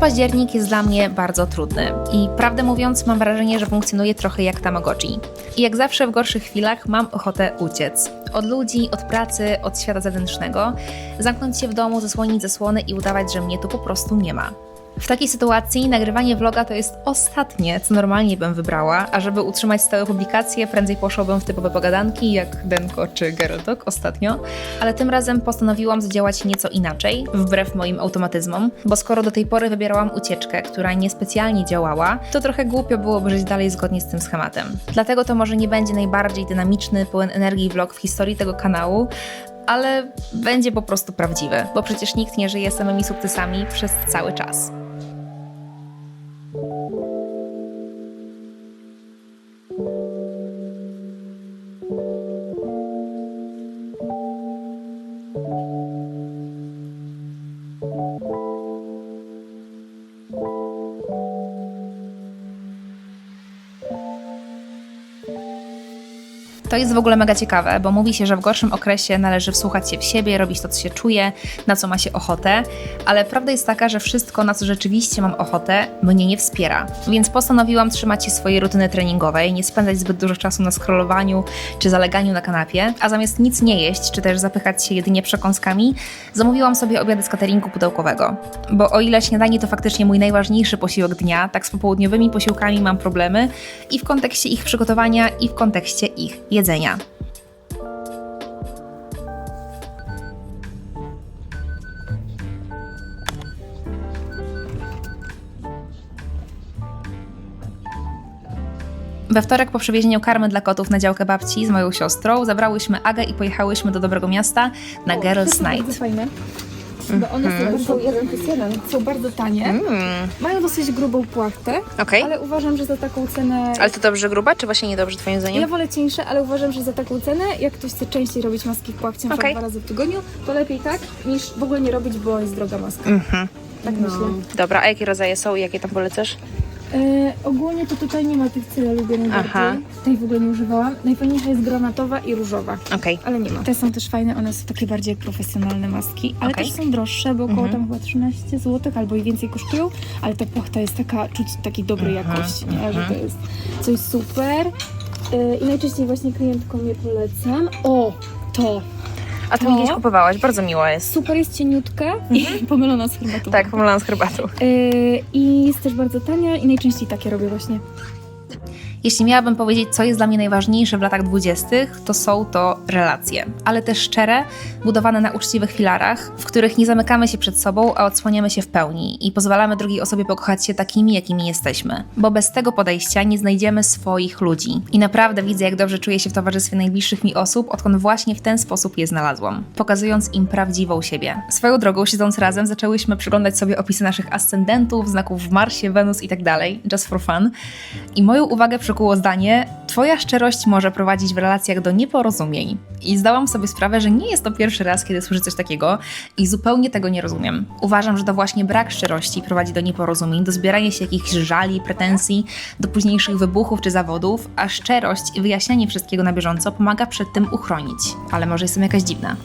Październik jest dla mnie bardzo trudny i prawdę mówiąc mam wrażenie, że funkcjonuje trochę jak Tamagotchi. I jak zawsze w gorszych chwilach mam ochotę uciec. Od ludzi, od pracy, od świata zewnętrznego, zamknąć się w domu, zasłonić zasłony i udawać, że mnie tu po prostu nie ma. W takiej sytuacji nagrywanie vloga to jest ostatnie, co normalnie bym wybrała, a żeby utrzymać stałe publikacje, prędzej poszłabym w typowe pogadanki, jak Denko czy Geraldok ostatnio, ale tym razem postanowiłam zadziałać nieco inaczej, wbrew moim automatyzmom, bo skoro do tej pory wybierałam ucieczkę, która niespecjalnie działała, to trochę głupio byłoby żyć dalej zgodnie z tym schematem. Dlatego to może nie będzie najbardziej dynamiczny, pełen energii vlog w historii tego kanału, ale będzie po prostu prawdziwy, bo przecież nikt nie żyje samymi sukcesami przez cały czas. To jest w ogóle mega ciekawe, bo mówi się, że w gorszym okresie należy wsłuchać się w siebie, robić to, co się czuje, na co ma się ochotę, ale prawda jest taka, że wszystko, na co rzeczywiście mam ochotę, mnie nie wspiera. Więc postanowiłam trzymać się swojej rutyny treningowej, nie spędzać zbyt dużo czasu na scrollowaniu czy zaleganiu na kanapie, a zamiast nic nie jeść, czy też zapychać się jedynie przekąskami, zamówiłam sobie obiady z cateringu pudełkowego. Bo o ile śniadanie to faktycznie mój najważniejszy posiłek dnia, tak z popołudniowymi posiłkami mam problemy i w kontekście ich przygotowania, i w kontekście ich jedzenia. We wtorek po przewiezieniu karmy dla kotów na działkę babci z moją siostrą zabrałyśmy Agę i pojechałyśmy do dobrego miasta na Girls Night. Bo one są, są jeden plus jeden, są bardzo tanie. Mają dosyć grubą płachtę, Okej. ale uważam, że za taką cenę. Ale to dobrze gruba, czy właśnie niedobrze twoim zdaniem? Ja wolę cieńsze, ale uważam, że za taką cenę, jak ktoś chce częściej robić maski w płachcie, na Okej. przykład dwa razy w tygodniu, to lepiej tak, niż w ogóle nie robić, bo jest droga maska. Mhm. Tak myślę. Dobra, a jakie rodzaje są i jakie tam polecasz? E, ogólnie to tutaj nie ma tych, najbardziej. Aha. Tej w ogóle nie używałam. Najfajniejsza jest granatowa i różowa. Okej. Ale nie ma. Te są też fajne, one są takie bardziej jak profesjonalne maski, ale Okej. też są droższe, bo około Mhm. tam chyba 13 zł albo i więcej kosztują, ale ta płachta jest taka, czuć takiej dobrej Mhm, jakości, nie? że mhm. to jest coś super. Yy, I najczęściej właśnie klientkom je polecam. O, to! A ty mi kiedyś kupowałaś, bardzo miło jest. Super jest cieniutka i pomylona z herbatą. Mhm. Tak, pomylałam z herbatą. Yy, I jest też bardzo tania i najczęściej takie robię właśnie. Jeśli miałabym powiedzieć, co jest dla mnie najważniejsze w latach dwudziestych, to są to relacje, ale też szczere, budowane na uczciwych filarach, w których nie zamykamy się przed sobą, a odsłaniamy się w pełni i pozwalamy drugiej osobie pokochać się takimi, jakimi jesteśmy. Bo bez tego podejścia nie znajdziemy swoich ludzi. I naprawdę widzę, jak dobrze czuję się w towarzystwie najbliższych mi osób, odkąd właśnie w ten sposób je znalazłam, pokazując im prawdziwą siebie. Swoją drogą, siedząc razem, zaczęłyśmy przyglądać sobie opisy naszych ascendentów, znaków w Marsie, Wenus i tak dalej, just for fun. I moją uwagę przykuło zdanie: Twoja szczerość może prowadzić w relacjach do nieporozumień. I zdałam sobie sprawę, że nie jest to pierwszy raz, kiedy słyszę coś takiego i zupełnie tego nie rozumiem. Uważam, że to właśnie brak szczerości prowadzi do nieporozumień, do zbierania się jakichś żali, pretensji, do późniejszych wybuchów czy zawodów, a szczerość i wyjaśnianie wszystkiego na bieżąco pomaga przed tym uchronić. Ale może jestem jakaś dziwna.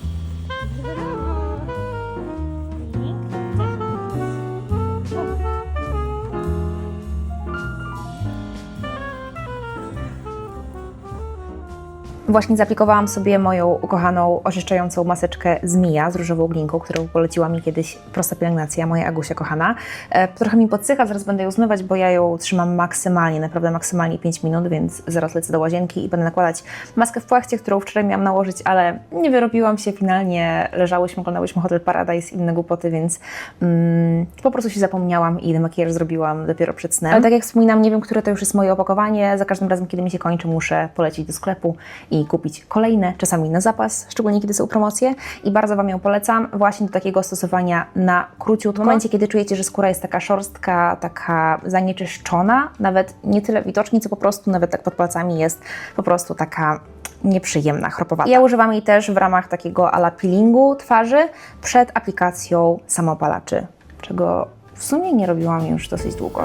Właśnie zaaplikowałam sobie moją ukochaną, oczyszczającą maseczkę z Mija z różową glinką, którą poleciła mi kiedyś prosta pielęgnacja, moja Agusia kochana. E, trochę mi podsycha, zaraz będę ją zmywać, bo ja ją trzymam maksymalnie, naprawdę maksymalnie 5 minut, więc zaraz lecę do łazienki i będę nakładać maskę w płachcie, którą wczoraj miałam nałożyć, ale nie wyrobiłam się, finalnie leżałyśmy, oglądałyśmy Hotel Paradise i inne głupoty, więc mm, po prostu się zapomniałam i makijaż zrobiłam dopiero przed snem. Ale tak jak wspominam, nie wiem, które to już jest moje opakowanie, za każdym razem, kiedy mi się kończy, muszę polecieć do sklepu i kupić kolejne, czasami na zapas, szczególnie kiedy są promocje i bardzo Wam ją polecam właśnie do takiego stosowania na króciutko. W momencie, kiedy czujecie, że skóra jest taka szorstka, taka zanieczyszczona, nawet nie tyle widocznie, co po prostu nawet tak pod palcami jest po prostu taka nieprzyjemna, chropowata. Ja używam jej też w ramach takiego ala peelingu twarzy przed aplikacją samopalaczy, czego w sumie nie robiłam już dosyć długo.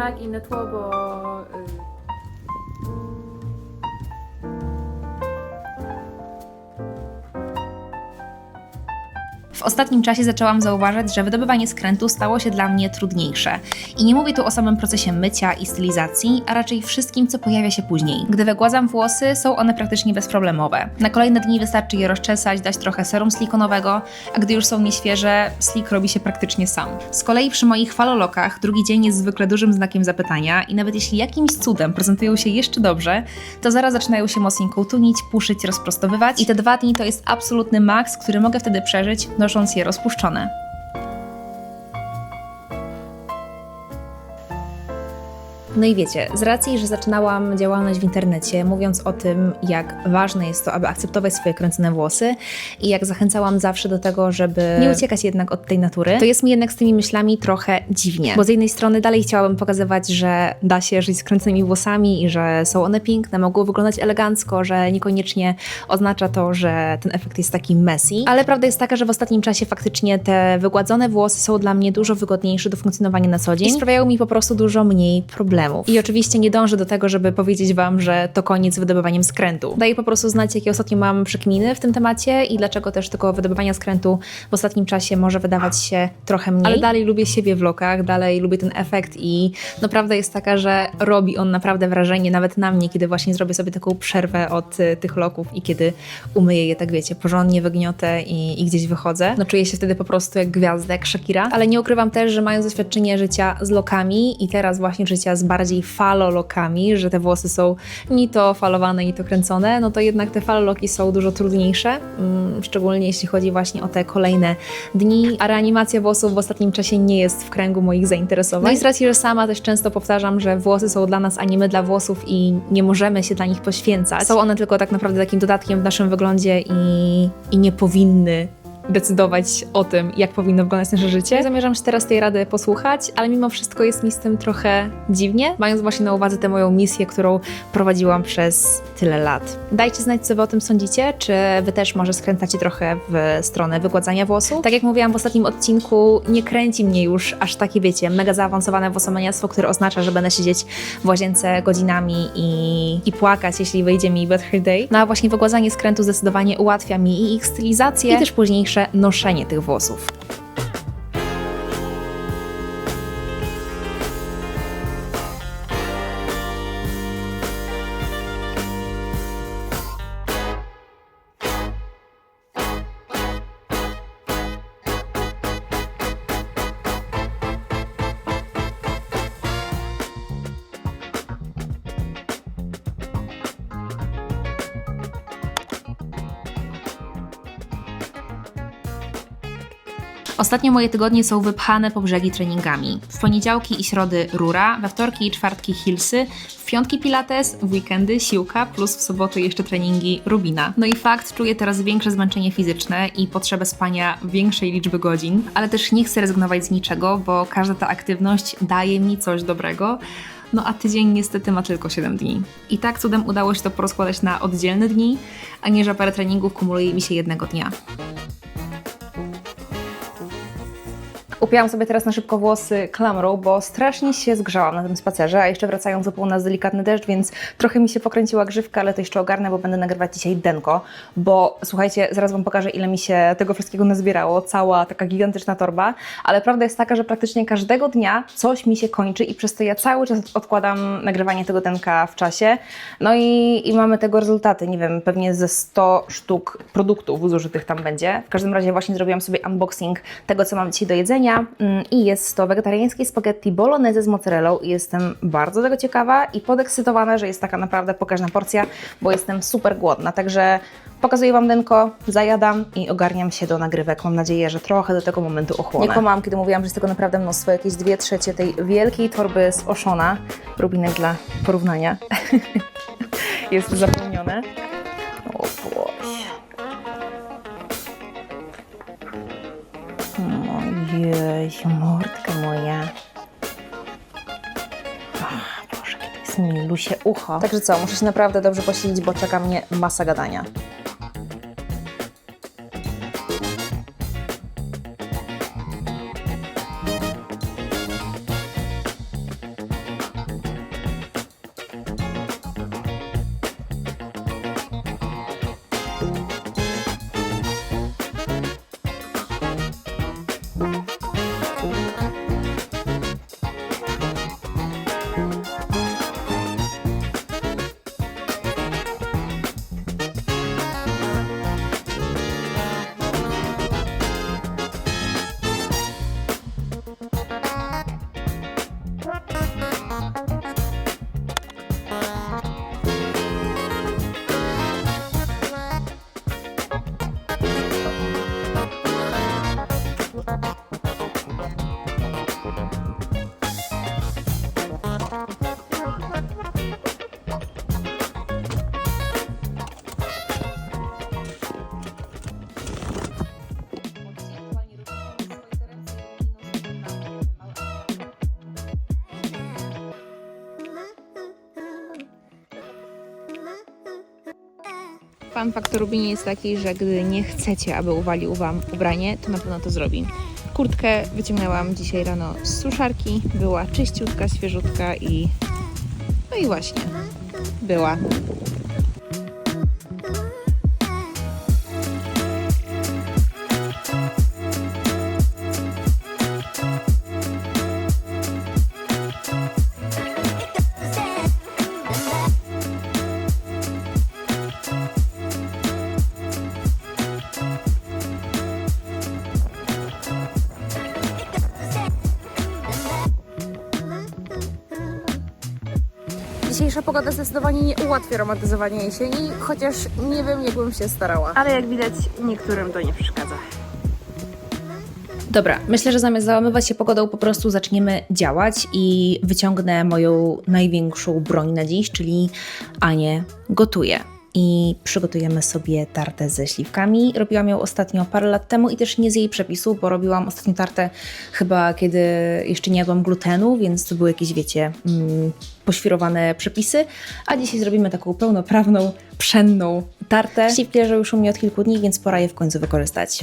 Tak, inne tło, bo... W ostatnim czasie zaczęłam zauważać, że wydobywanie skrętu stało się dla mnie trudniejsze. I nie mówię tu o samym procesie mycia i stylizacji, a raczej wszystkim, co pojawia się później. Gdy wygładzam włosy, są one praktycznie bezproblemowe. Na kolejne dni wystarczy je rozczesać, dać trochę serum silikonowego, a gdy już są nieświeże, slik robi się praktycznie sam. Z kolei przy moich falolokach drugi dzień jest zwykle dużym znakiem zapytania i nawet jeśli jakimś cudem prezentują się jeszcze dobrze, to zaraz zaczynają się mocniej tunić, puszyć, rozprostowywać i te dwa dni to jest absolutny maks, który mogę wtedy przeżyć, nosząc je rozpuszczone. No i wiecie, z racji, że zaczynałam działalność w internecie, mówiąc o tym, jak ważne jest to, aby akceptować swoje kręcone włosy i jak zachęcałam zawsze do tego, żeby nie uciekać jednak od tej natury, to jest mi jednak z tymi myślami trochę dziwnie. Bo z jednej strony dalej chciałabym pokazywać, że da się żyć z kręconymi włosami i że są one piękne, mogą wyglądać elegancko, że niekoniecznie oznacza to, że ten efekt jest taki messy. Ale prawda jest taka, że w ostatnim czasie faktycznie te wygładzone włosy są dla mnie dużo wygodniejsze do funkcjonowania na co dzień i sprawiają mi po prostu dużo mniej problemów. I oczywiście nie dążę do tego, żeby powiedzieć Wam, że to koniec z wydobywaniem skrętu. Daję po prostu znać, jakie ostatnio mam przekminy w tym temacie i dlaczego też tego wydobywania skrętu w ostatnim czasie może wydawać się trochę mniej. Ale dalej lubię siebie w lokach, dalej lubię ten efekt i no prawda jest taka, że robi on naprawdę wrażenie nawet na mnie, kiedy właśnie zrobię sobie taką przerwę od y, tych loków i kiedy umyję je tak wiecie, porządnie wygniotę i, i gdzieś wychodzę. No czuję się wtedy po prostu jak gwiazda, jak Shakira, ale nie ukrywam też, że mając doświadczenie życia z lokami i teraz właśnie życia z bardziej falolokami, że te włosy są ni to falowane, ni to kręcone, no to jednak te faloloki są dużo trudniejsze, mm, szczególnie jeśli chodzi właśnie o te kolejne dni, a reanimacja włosów w ostatnim czasie nie jest w kręgu moich zainteresowań. No i z racji, że sama też często powtarzam, że włosy są dla nas, a nie my dla włosów i nie możemy się dla nich poświęcać. Są one tylko tak naprawdę takim dodatkiem w naszym wyglądzie i, i nie powinny decydować o tym, jak powinno wyglądać nasze życie. Zamierzam się teraz tej rady posłuchać, ale mimo wszystko jest mi z tym trochę dziwnie, mając właśnie na uwadze tę moją misję, którą prowadziłam przez tyle lat. Dajcie znać, co wy o tym sądzicie, czy wy też może skręcacie trochę w stronę wygładzania włosów. Tak jak mówiłam w ostatnim odcinku, nie kręci mnie już aż takie, wiecie, mega zaawansowane włosomaniactwo, które oznacza, że będę siedzieć w łazience godzinami i, i płakać, jeśli wyjdzie mi bad hair day. No a właśnie wygładzanie skrętu zdecydowanie ułatwia mi i ich stylizację, i też noszenie tych włosów. Ostatnio moje tygodnie są wypchane po brzegi treningami. W poniedziałki i środy rura, we wtorki i czwartki hillsy, w piątki pilates, w weekendy siłka, plus w soboty jeszcze treningi rubina. No i fakt, czuję teraz większe zmęczenie fizyczne i potrzebę spania większej liczby godzin, ale też nie chcę rezygnować z niczego, bo każda ta aktywność daje mi coś dobrego. No a tydzień niestety ma tylko 7 dni. I tak cudem udało się to porozkładać na oddzielne dni, a nie że parę treningów kumuluje mi się jednego dnia. Upiłam sobie teraz na szybko włosy klamrą, bo strasznie się zgrzałam na tym spacerze, a jeszcze wracając upał nas delikatny deszcz, więc trochę mi się pokręciła grzywka, ale to jeszcze ogarnę, bo będę nagrywać dzisiaj denko, bo słuchajcie, zaraz Wam pokażę, ile mi się tego wszystkiego nazbierało, cała taka gigantyczna torba, ale prawda jest taka, że praktycznie każdego dnia coś mi się kończy i przez to ja cały czas odkładam nagrywanie tego denka w czasie, no i, i mamy tego rezultaty, nie wiem, pewnie ze 100 sztuk produktów zużytych tam będzie. W każdym razie właśnie zrobiłam sobie unboxing tego, co mam dzisiaj do jedzenia mm, i jest to wegetariańskie spaghetti bolognese z mozzarellą jestem bardzo tego ciekawa i podekscytowana, że jest taka naprawdę pokaźna porcja, bo jestem super głodna, także pokazuję Wam denko, zajadam i ogarniam się do nagrywek. Mam nadzieję, że trochę do tego momentu ochłonę. Nie kłamałam, kiedy mówiłam, że jest tego naprawdę mnóstwo, jakieś dwie trzecie tej wielkiej torby z Oszona, rubinek dla porównania, jest zapełnione. O Boże. Ojej, mordka moja. Ach, Boże, to jest milusie ucho. Także co, muszę się naprawdę dobrze posilić, bo czeka mnie masa gadania. Fun fact o Rubinie jest taki, że gdy nie chcecie, aby uwalił Wam ubranie, to na pewno to zrobi. Kurtkę wyciągnęłam dzisiaj rano z suszarki, była czyściutka, świeżutka i... No i właśnie, była. Pogoda zdecydowanie nie ułatwia romantyzowania jesieni, chociaż nie wiem, jakbym się starała. Ale jak widać, niektórym to nie przeszkadza. Dobra, myślę, że zamiast załamywać się pogodą, po prostu zaczniemy działać i wyciągnę moją największą broń na dziś, czyli Anię gotuję. I przygotujemy sobie tartę ze śliwkami. Robiłam ją ostatnio parę lat temu i też nie z jej przepisu, bo robiłam ostatnio tartę chyba kiedy jeszcze nie jadłam glutenu, więc to były jakieś, wiecie, mm, poświrowane przepisy. A dzisiaj zrobimy taką pełnoprawną, pszenną tartę. Leżą już u mnie od kilku dni, więc pora je w końcu wykorzystać.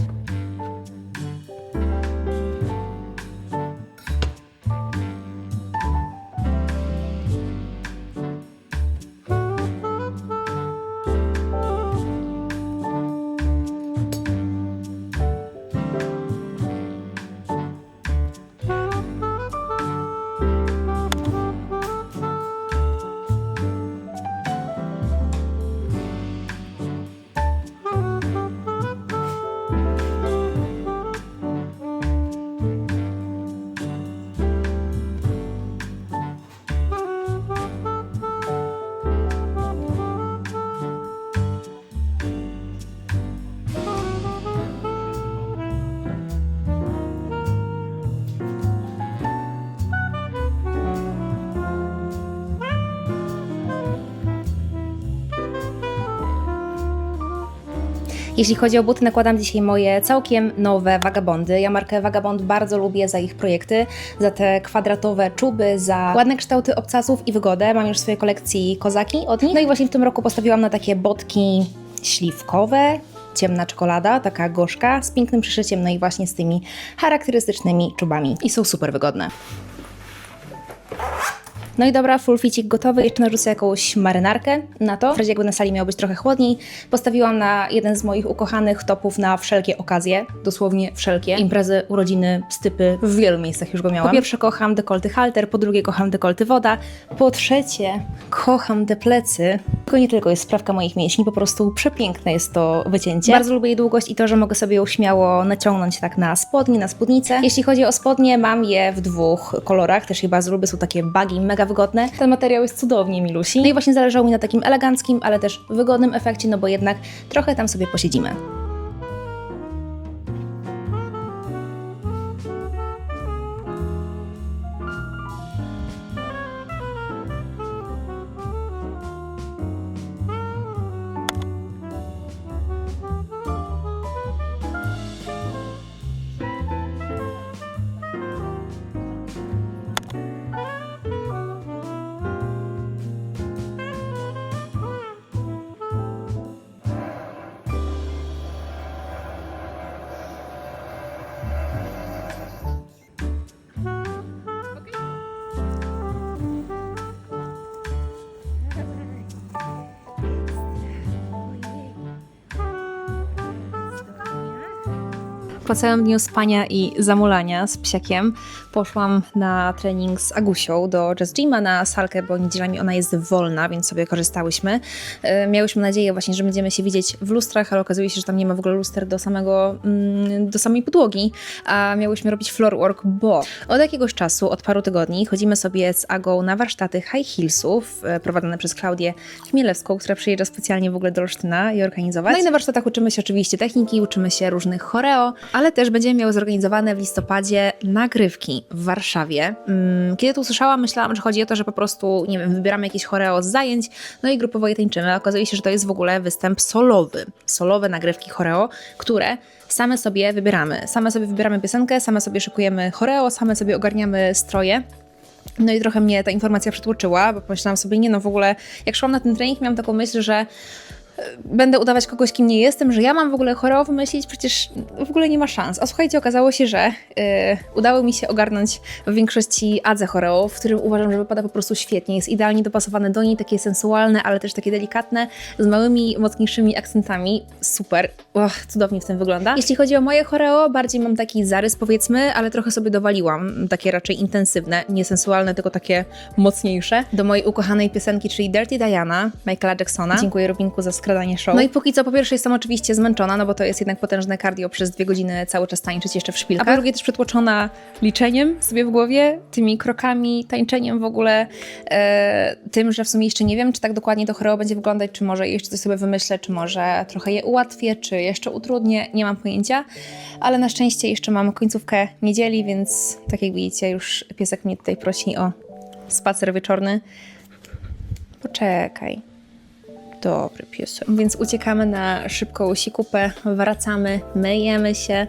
Jeśli chodzi o buty, nakładam dzisiaj moje całkiem nowe Vagabondy. Ja markę Vagabond bardzo lubię za ich projekty, za te kwadratowe czuby, za ładne kształty obcasów i wygodę. Mam już w swojej kolekcji kozaki od nich. No i właśnie w tym roku postawiłam na takie botki śliwkowe, ciemna czekolada, taka gorzka, z pięknym przyszyciem, no i właśnie z tymi charakterystycznymi czubami. I są super wygodne. No i dobra, full ficik gotowy. Jeszcze narzucę jakąś marynarkę na to. W razie jakby na sali miało być trochę chłodniej. Postawiłam na jeden z moich ukochanych topów na wszelkie okazje. Dosłownie wszelkie. Imprezy, urodziny, stypy. W wielu miejscach już go miałam. Po pierwsze kocham dekolty halter, po drugie kocham dekolty woda. Po trzecie kocham te plecy. Tylko nie tylko jest sprawka moich mięśni, po prostu przepiękne jest to wycięcie. Bardzo lubię jej długość i to, że mogę sobie ją śmiało naciągnąć tak na spodnie, na spódnicę. Jeśli chodzi o spodnie, mam je w dwóch kolorach, też je bardzo lubię, są takie bagi, mega wygodne. Ten materiał jest cudownie milusi. No i właśnie zależało mi na takim eleganckim, ale też wygodnym efekcie, no bo jednak trochę tam sobie posiedzimy. Po całym dniu spania i zamulania z psiakiem poszłam na trening z Agusią do Jazz Gyma na salkę, bo niedzielami ona jest wolna, więc sobie korzystałyśmy. E, Miałyśmy nadzieję właśnie, że będziemy się widzieć w lustrach, ale okazuje się, że tam nie ma w ogóle luster do samego, mm, do samej podłogi, a miałyśmy robić floor work, bo od jakiegoś czasu, od paru tygodni chodzimy sobie z Agą na warsztaty high heelsów e, prowadzone przez Klaudię Chmielewską, która przyjeżdża specjalnie w ogóle do Olsztyna je organizować. No i na warsztatach uczymy się oczywiście techniki, uczymy się różnych choreo, ale też będziemy miały zorganizowane w listopadzie nagrywki w Warszawie. Mm, Kiedy to usłyszałam, myślałam, że chodzi o to, że po prostu, nie wiem, wybieramy jakieś choreo z zajęć, no i grupowo je tańczymy. Okazuje się, że to jest w ogóle występ solowy. Solowe nagrywki choreo, które same sobie wybieramy. Same sobie wybieramy piosenkę, same sobie szykujemy choreo, same sobie ogarniamy stroje. No i trochę mnie ta informacja przytłoczyła, bo pomyślałam sobie, nie no, w ogóle jak szłam na ten trening, miałam taką myśl, że będę udawać kogoś, kim nie jestem, że ja mam w ogóle choreo wymyślić, przecież w ogóle nie ma szans. A słuchajcie, okazało się, że yy, udało mi się ogarnąć w większości Adze choreo, w którym uważam, że wypada po prostu świetnie. Jest idealnie dopasowane do niej, takie sensualne, ale też takie delikatne, z małymi, mocniejszymi akcentami. Super. Och, cudownie w tym wygląda. Jeśli chodzi o moje choreo, bardziej mam taki zarys powiedzmy, ale trochę sobie dowaliłam. Takie raczej intensywne, nie sensualne, tylko takie mocniejsze. Do mojej ukochanej piosenki, czyli Dirty Diana, Michaela Jacksona. Dziękuję Rubinku za skradanie show. No i póki co, po pierwsze jestem oczywiście zmęczona, no bo to jest jednak potężne cardio przez dwie godziny cały czas tańczyć jeszcze w szpilkach. A po drugie też przetłoczona liczeniem sobie w głowie, tymi krokami, tańczeniem w ogóle, e, tym, że w sumie jeszcze nie wiem, czy tak dokładnie to choreo będzie wyglądać, czy może jeszcze coś sobie wymyślę, czy może trochę je ułatwię, czy jeszcze utrudnię, nie mam pojęcia, ale na szczęście jeszcze mam końcówkę niedzieli, więc tak jak widzicie, już piesek mnie tutaj prosi o spacer wieczorny. Poczekaj. Dobry piesek. Więc uciekamy na szybką sikupę, wracamy, myjemy się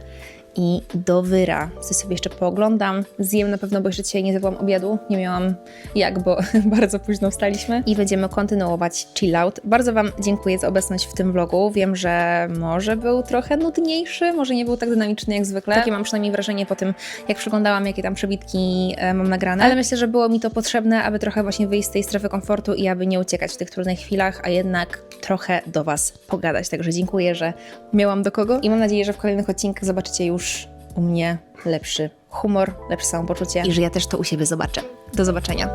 i do wyra. Coś sobie jeszcze pooglądam. Zjem na pewno, bo jeszcze dzisiaj nie zjadłam obiadu. Nie miałam jak, bo bardzo późno wstaliśmy. I będziemy kontynuować chill out. Bardzo Wam dziękuję za obecność w tym vlogu. Wiem, że może był trochę nudniejszy, może nie był tak dynamiczny jak zwykle. Takie mam przynajmniej wrażenie po tym, jak przeglądałam, jakie tam przebitki e, mam nagrane. Ale myślę, że było mi to potrzebne, aby trochę właśnie wyjść z tej strefy komfortu i aby nie uciekać w tych trudnych chwilach, a jednak trochę do Was pogadać. Także dziękuję, że miałam do kogo i mam nadzieję, że w kolejnych odcinkach zobaczycie już u mnie lepszy humor, lepsze samopoczucie i że ja też to u siebie zobaczę. Do zobaczenia.